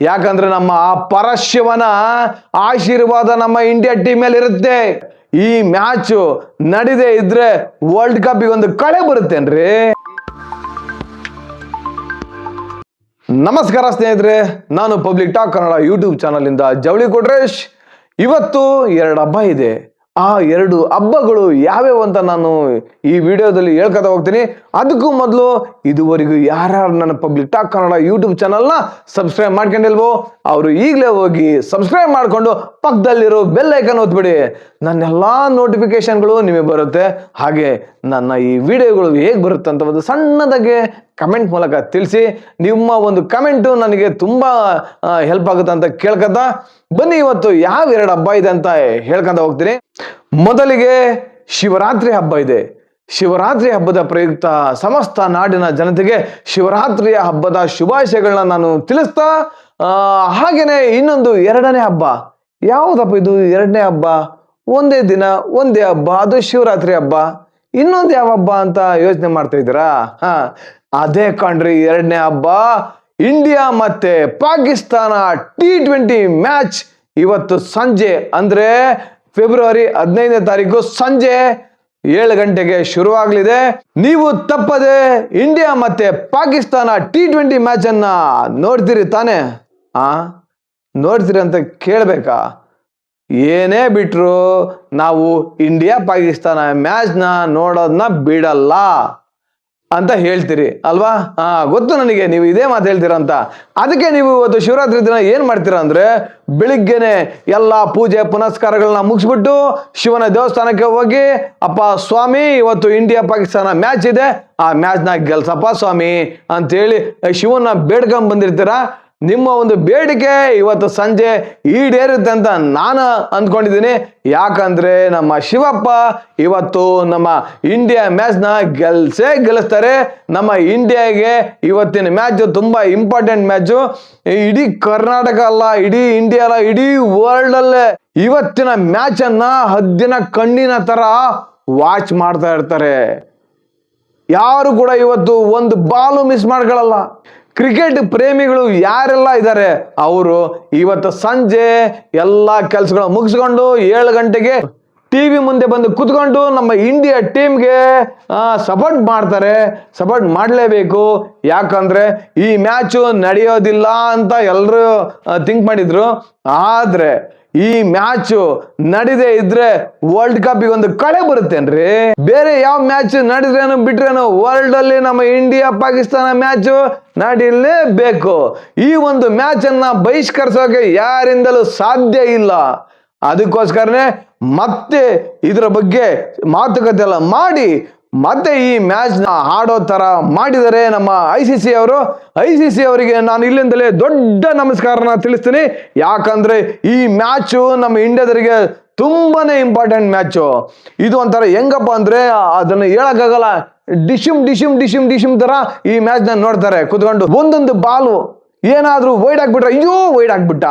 ಯಾಕಂದ್ರೆ ನಮ್ಮ ಆ ಪರಶಿವನ ಆಶೀರ್ವಾದ ನಮ್ಮ ಇಂಡಿಯಾ ಟೀಮ್ ಮೇಲೆ ಇರುತ್ತೆ. ಈ ಮ್ಯಾಚ್ ನಡೆದೇ ಇದ್ರೆ ವರ್ಲ್ಡ್ ಕಪ್ ಒಂದು ಕಳೆ ಬರುತ್ತೇನ್ರಿ? ನಮಸ್ಕಾರ ಸ್ನೇಹಿತರೆ, ನಾನು public talk Kannada YouTube channel ಇಂದ ಜವಳಿ ಕೊಟ್ರೇಶ್. ಇವತ್ತು ಎರಡು ಹಬ್ಬ ಇದೆ. ಆ ಎರಡು ಹಬ್ಬಗಳು ಯಾವ್ಯಾವ ಅಂತ ನಾನು ಈ ವಿಡಿಯೋದಲ್ಲಿ ಹೇಳ್ಕೊತಾ ಹೋಗ್ತೀನಿ. ಅದಕ್ಕೂ ಮೊದಲು ಇದುವರೆಗೂ ಯಾರ್ಯಾರು ನನ್ನ ಪಬ್ಲಿಕ್ ಟಾಕ್ ಕನ್ನಡ ಯೂಟ್ಯೂಬ್ ಚಾನಲ್ನ ಸಬ್ಸ್ಕ್ರೈಬ್ ಮಾಡ್ಕೊಂಡಿಲ್ವೋ, ಅವರು ಈಗಲೇ ಹೋಗಿ ಸಬ್ಸ್ಕ್ರೈಬ್ ಮಾಡಿಕೊಂಡು ಪಕ್ಕದಲ್ಲಿರೋ ಬೆಲ್ ಐಕನ್ ಓದ್ಬಿಡಿ ನನ್ನ ಎಲ್ಲ ನೋಟಿಫಿಕೇಶನ್ಗಳು ನಿಮಗೆ ಬರುತ್ತೆ. ಹಾಗೆ ನನ್ನ ಈ ವಿಡಿಯೋಗಳು ಹೇಗೆ ಬರುತ್ತೆ ಅಂತ ಒಂದು ಸಣ್ಣದಾಗೆ ಕಮೆಂಟ್ ಮೂಲಕ ತಿಳಿಸಿ. ನಿಮ್ಮ ಒಂದು ಕಮೆಂಟು ನನಗೆ ತುಂಬ ಹೆಲ್ಪ್ ಆಗುತ್ತೆ ಅಂತ ಕೇಳ್ಕೊತ ಬನ್ನಿ ಇವತ್ತು ಯಾವ ಎರಡು ಹಬ್ಬ ಇದೆ ಅಂತ ಹೇಳ್ಕೊಂತ ಹೋಗ್ತೀನಿ. ಮೊದಲಿಗೆ ಶಿವರಾತ್ರಿ ಹಬ್ಬ ಇದೆ. ಶಿವರಾತ್ರಿ ಹಬ್ಬದ ಪ್ರಯುಕ್ತ ಸಮಸ್ತ ನಾಡಿನ ಜನತೆಗೆ ಶಿವರಾತ್ರಿಯ ಹಬ್ಬದ ಶುಭಾಶಯಗಳನ್ನ ನಾನು ತಿಳಿಸ್ತಾ ಹಾಗೇನೆ ಇನ್ನೊಂದು ಎರಡನೇ ಹಬ್ಬ. ಯಾವುದಪ್ಪ ಇದು ಎರಡನೇ ಹಬ್ಬ? ಒಂದೇ ದಿನ, ಒಂದೇ ಹಬ್ಬ, ಅದು ಶಿವರಾತ್ರಿ ಹಬ್ಬ. ಇನ್ನೊಂದು ಯಾವ ಹಬ್ಬ ಅಂತ ಯೋಚನೆ ಮಾಡ್ತಾ ಇದ್ದೀರಾ? ಹಾ. ಅದೇ ಕಣ್ರಿ ಎರಡನೇ ಹಬ್ಬ. ಇಂಡಿಯಾ ಮತ್ತೆ ಪಾಕಿಸ್ತಾನ ಟಿ ಟ್ವೆಂಟಿ ಮ್ಯಾಚ್ ಇವತ್ತು ಸಂಜೆ, ಅಂದ್ರೆ ಫೆಬ್ರವರಿ ಹದಿನೈದನೇ ತಾರೀಕು ಸಂಜೆ ಏಳು ಗಂಟೆಗೆ ಶುರುವಾಗಲಿದೆ. ನೀವು ತಪ್ಪದೆ ಇಂಡಿಯಾ ಮತ್ತೆ ಪಾಕಿಸ್ತಾನ ಟಿ ಟ್ವೆಂಟಿ ಮ್ಯಾಚ್ ಅನ್ನ ನೋಡ್ತೀರಿ ತಾನೆ? ಆ? ನೋಡ್ತೀರಿ ಅಂತ ಕೇಳಬೇಕಾ? ಏನೇ ಬಿಟ್ರು ನಾವು ಇಂಡಿಯಾ ಪಾಕಿಸ್ತಾನ ಮ್ಯಾಚ್ನ ನೋಡೋದನ್ನ ಬಿಡಲ್ಲ. ಅಂತ ಹೇಳ್ತೀರಿ, ಅಲ್ವಾ? ಹಾ ಗೊತ್ತು ನನಗೆ, ನೀವು ಇದೇ ಮಾತು ಹೇಳ್ತೀರಾ ಅಂತ. ಅದಕ್ಕೆ ನೀವು ಇವತ್ತು ಶಿವರಾತ್ರಿ ದಿನ ಏನ್ ಮಾಡ್ತೀರಾ ಅಂದ್ರೆ, ಬೆಳಿಗ್ಗೆನೆ ಎಲ್ಲ ಪೂಜೆ ಪುನಸ್ಕಾರಗಳನ್ನ ಮುಗಿಸ್ಬಿಟ್ಟು ಶಿವನ ದೇವಸ್ಥಾನಕ್ಕೆ ಹೋಗಿ, ಅಪ್ಪ ಸ್ವಾಮಿ, ಇವತ್ತು ಇಂಡಿಯಾ ಪಾಕಿಸ್ತಾನ ಮ್ಯಾಚ್ ಇದೆ, ಆ ಮ್ಯಾಚ್ನ ಗೆಲ್ಸಪ್ಪ ಸ್ವಾಮಿ ಅಂತೇಳಿ ಶಿವನ ಬೇಡ್ಕೊಂಡ್ ಬಂದಿರ್ತೀರಾ? ನಿಮ್ಮ ಒಂದು ಬೇಡಿಕೆ ಇವತ್ತು ಸಂಜೆ ಈಡೇರುತ್ತೆ ಅಂತ ನಾನು ಅಂದ್ಕೊಂಡಿದ್ದೀನಿ. ಯಾಕಂದ್ರೆ ನಮ್ಮ ಶಿವಪ್ಪ ಇವತ್ತು ನಮ್ಮ ಇಂಡಿಯಾ ಮ್ಯಾಚ್ನ ಗೆಲ್ಸೇ ಗೆಲ್ಲಿಸ್ತಾರೆ. ನಮ್ಮ ಇಂಡಿಯಾಗೆ ಇವತ್ತಿನ ಮ್ಯಾಚು ತುಂಬ ಇಂಪಾರ್ಟೆಂಟ್ ಮ್ಯಾಚು ಇಡೀ ಕರ್ನಾಟಕ ಅಲ್ಲ, ಇಡೀ ಇಂಡಿಯಾ ಅಲ್ಲ, ಇಡೀ ವರ್ಲ್ಡ್ ಅಲ್ಲೇ ಇವತ್ತಿನ ಮ್ಯಾಚ್ ಹದ್ದಿನ ಕಣ್ಣಿನ ತರ ವಾಚ್ ಮಾಡ್ತಾ ಇರ್ತಾರೆ. ಯಾರು ಕೂಡ ಇವತ್ತು ಒಂದು ಬಾಲು ಮಿಸ್ ಮಾಡ್ಕೊಳ್ಳಲ್ಲ ಕ್ರಿಕೆಟ್ ಪ್ರೇಮಿಗಳು ಯಾರೆಲ್ಲ ಇದ್ದಾರೆ? ಅವರು ಇವತ್ತು ಸಂಜೆ ಎಲ್ಲ ಕೆಲಸಗಳು ಮುಗಿಸ್ಕೊಂಡು ಏಳು ಗಂಟೆಗೆ ಟಿವಿ ಮುಂದೆ ಬಂದು ಕುತ್ಕೊಂಡು ನಮ್ಮ ಇಂಡಿಯಾ ಟೀಮ್ಗೆ ಸಪೋರ್ಟ್ ಮಾಡ್ತಾರೆ. ಸಪೋರ್ಟ್ ಮಾಡಲೇಬೇಕು. ಯಾಕಂದ್ರೆ ಈ ಮ್ಯಾಚು ನಡೆಯೋದಿಲ್ಲ ಅಂತ ಎಲ್ಲರೂ ಥಿಂಕ್ ಮಾಡಿದ್ರು. ಆದ್ರೆ ಈ ಮ್ಯಾಚ್ ನಡೆದೇ ಇದ್ರೆ ವರ್ಲ್ಡ್ ಕಪ್ ಒಂದು ಕಳೆ ಬರುತ್ತೇನ್ರಿ? ಬೇರೆ ಯಾವ ಮ್ಯಾಚ್ ನಡೆದ್ರೇನು ಬಿಟ್ರೇನು ವರ್ಲ್ಡ್ ಅಲ್ಲಿ ನಮ್ಮ ಇಂಡಿಯಾ ಪಾಕಿಸ್ತಾನ ಮ್ಯಾಚ್ ನಡಿಲೇಬೇಕು. ಈ ಒಂದು ಮ್ಯಾಚ್ ಅನ್ನ ಬಹಿಷ್ಕರಿಸೋಕೆ ಯಾರಿಂದಲೂ ಸಾಧ್ಯ ಇಲ್ಲ. ಅದಕ್ಕೋಸ್ಕರನೇ ಮತ್ತೆ ಇದರ ಬಗ್ಗೆ ಮಾತುಕತೆ ಎಲ್ಲ ಮಾಡಿ ಮತ್ತೆ ಈ ಮ್ಯಾಚ್ನ ಆಡೋ ಥರ ಮಾಡಿದರೆ ನಮ್ಮ ಐ ಸಿ ಸಿ ಅವರು, ಐ ಸಿ ಸಿ ಅವರಿಗೆ ನಾನು ಇಲ್ಲಿಂದಲೇ ದೊಡ್ಡ ನಮಸ್ಕಾರನ ತಿಳಿಸ್ತೀನಿ. ಯಾಕಂದ್ರೆ ಈ ಮ್ಯಾಚು ನಮ್ಮ ಇಂಡಿಯಾದವರಿಗೆ ತುಂಬಾನೇ ಇಂಪಾರ್ಟೆಂಟ್ ಮ್ಯಾಚು. ಇದು ಒಂಥರ ಹೆಂಗಪ್ಪ ಅಂದ್ರೆ ಅದನ್ನ ಹೇಳೋಕ್ಕಾಗಲ್ಲ. ಡಿಶಿಮ್ ಡಿಶಿಮ್ ಡಿಶಿಮ್ ಡಿಶಿಮ್ ಥರ ಈ ಮ್ಯಾಚ್ನ ನೋಡ್ತಾರೆ. ಕುತ್ಕೊಂಡು ಒಂದೊಂದು ಬಾಲು ಏನಾದ್ರೂ ವೈಡ್ ಆಗ್ಬಿಟ್ರೆ ಅಯ್ಯೋ ವೈಡ್ ಆಗ್ಬಿಟ್ಟ.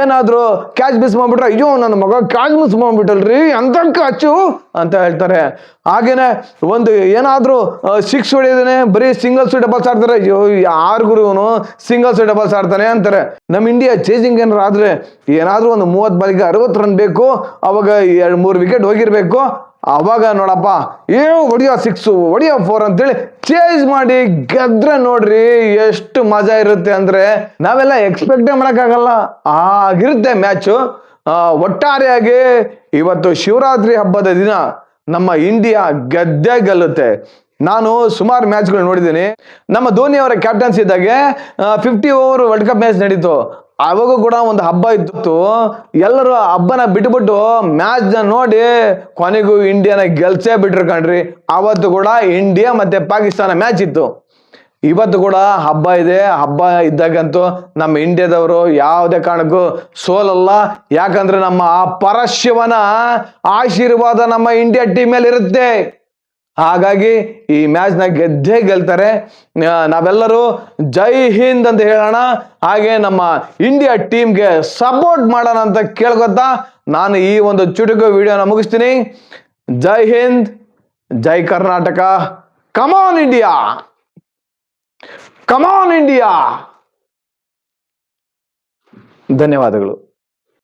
ಏನಾದರೂ ಕ್ಯಾಚ್ ಮಿಸ್ ಮಾಡ್ಬಿಟ್ರೆ ಅಯ್ಯೋ ನನ್ನ ಮಗ ಕ್ಯಾಚ್ ಮಿಸ್ ಮಾಡ್ಬಿಟ್ಟಲ್ರಿ ಅಂತ ಕ್ಯಾಚು ಅಂತ ಹೇಳ್ತಾರೆ. ಹಾಗೇನೆ ಒಂದು ಏನಾದರೂ ಸಿಕ್ಸ್ ಹೊಡೆಯೋದೇನೆ ಬರೀ ಸಿಂಗಲ್ಸ್ ಡಬಲ್ಸ್ ಆಡ್ತಾರೆ. ಅಯ್ಯೋ, ಯಾರು ಗುರುವನು ಸಿಂಗಲ್ಸ್ ಡಬಲ್ಸ್ ಆಡ್ತಾನೆ ಅಂತಾರೆ. ನಮ್ಮ ಇಂಡಿಯಾ ಚೇಸಿಂಗ್ ಏನಾರು ಆದ್ರೆ ಏನಾದರೂ ಒಂದು ಮೂವತ್ತು ಬಾಲಿಗೆ ಅರವತ್ತು ರನ್ ಬೇಕು, ಅವಾಗ ಎರಡು ಮೂರು ವಿಕೆಟ್ ಹೋಗಿರ್ಬೇಕು ಅವಾಗ ನೋಡಪ್ಪ ಏ ಒಡಿಯೋ ಸಿಕ್ಸು ಹೊಡಿಯೋ ಫೋರ್ ಅಂತೇಳಿ ಚೇಂಜ್ ಮಾಡಿ ಗೆದ್ರೆ ನೋಡ್ರಿ ಎಷ್ಟು ಮಜಾ ಇರುತ್ತೆ ಅಂದ್ರೆ ನಾವೆಲ್ಲ ಎಕ್ಸ್ಪೆಕ್ಟೇ ಮಾಡೋಕ್ಕಾಗಲ್ಲ. ಆಗಿರುತ್ತೆ ಮ್ಯಾಚು ಒಟ್ಟಾರೆಯಾಗಿ ಇವತ್ತು ಶಿವರಾತ್ರಿ ಹಬ್ಬದ ದಿನ ನಮ್ಮ ಇಂಡಿಯಾ ಗೆದ್ದೇ ಗೆಲ್ಲುತ್ತೆ. ನಾನು ಸುಮಾರು ಮ್ಯಾಚ್ಗಳು ನೋಡಿದ್ದೀನಿ. ನಮ್ಮ ಧೋನಿ ಅವರ ಕ್ಯಾಪ್ಟನ್ಸಿ ಇದ್ದಾಗೆ fifty over world cup match ನಡೀತು. ಅವಾಗೂ ಕೂಡ ಒಂದು ಹಬ್ಬ ಇದ್ದಿತ್ತು. ಎಲ್ಲರೂ ಹಬ್ಬನ ಬಿಟ್ಬಿಟ್ಟು ಮ್ಯಾಚ್ನ ನೋಡಿ ಕೊನೆಗೂ ಇಂಡಿಯಾನ ಗೆಲ್ಸೇ ಬಿಟ್ರು ಕಣ್ರಿ. ಅವತ್ತು ಕೂಡ ಇಂಡಿಯಾ ಮತ್ತೆ ಪಾಕಿಸ್ತಾನ ಮ್ಯಾಚ್ ಇತ್ತು. ಇವತ್ತು ಕೂಡ ಹಬ್ಬ ಇದೆ. ಹಬ್ಬ ಇದ್ದಾಗಂತೂ ನಮ್ಮ ಇಂಡಿಯಾದವರು ಯಾವುದೇ ಕಾರಣಕ್ಕೂ ಸೋಲಲ್ಲ. ಯಾಕಂದ್ರೆ ನಮ್ಮ ಆ ಪರಶಿವನ ಆಶೀರ್ವಾದ ನಮ್ಮ ಇಂಡಿಯಾ ಟೀಮ್ ಮೇಲೆ ಇರುತ್ತೆ ಹಾಗಾಗಿ ಈ ಮ್ಯಾಚ್ನ ಗೆದ್ದೇ ಗೆಲ್ತಾರೆ. ನಾವೆಲ್ಲರೂ ಜೈ ಹಿಂದ್ ಅಂತ ಹೇಳೋಣ. ಹಾಗೆ ನಮ್ಮ ಇಂಡಿಯಾ ಟೀಮ್ಗೆ ಸಪೋರ್ಟ್ ಮಾಡೋಣ ಅಂತ ಕೇಳ್ಕೊತಾ ನಾನು ಈ ಒಂದು ಚುಟುಕು ವಿಡಿಯೋನ ಮುಗಿಸ್ತೀನಿ. Jai Hind, Jai Karnataka. Come on India come on India ಧನ್ಯವಾದಗಳು.